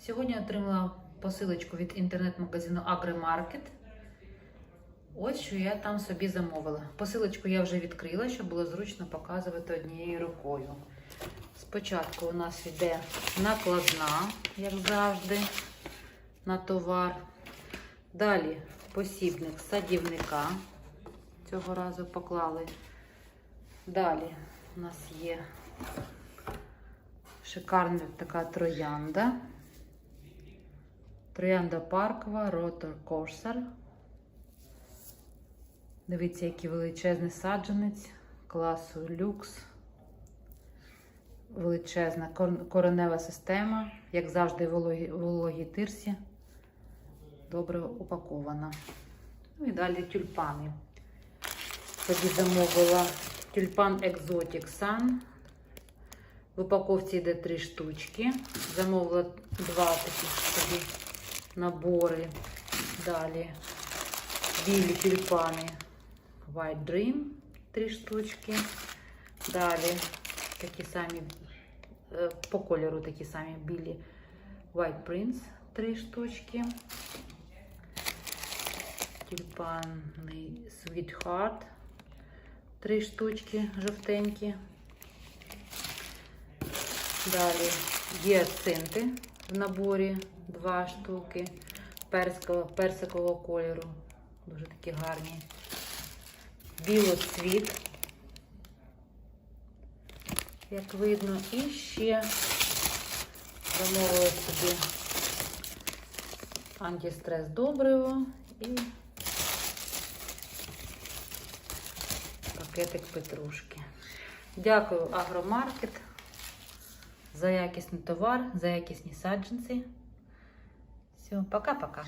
Сьогодні отримала посилочку від інтернет-магазину Agrimarket. Ось що я там собі замовила. Посилочку я вже відкрила, щоб було зручно показувати однією рукою. Спочатку у нас йде накладна, як завжди, на товар. Далі посібник садівника. Цього разу поклали. Далі у нас є шикарна така троянда. Троянда паркова, ротор корсар. Дивіться, який величезний саджанець класу люкс. Величезна коренева система, як завжди, в вологій тирсі. Добре упакована. Ну і далі тюльпани. Собі замовила тюльпан Exotic Sun. В упаковці йде три штучки. Замовила два такі собі набори. Далі білі тюльпани White Dream три штучки. Далі такі самі е, по кольору такі самі білі White Prince три штучки. Тюльпанний Sweetheart три штучки жовтенькі. Далі гіацинти в наборі два штуки персикового, кольору. Дуже такі гарні. Білоцвіт, як видно, і ще замовила собі антистрес добриво і пакетик петрушки. Дякую, Агромаркет за якісний товар, за якісні саджанці. Все, пока-пока.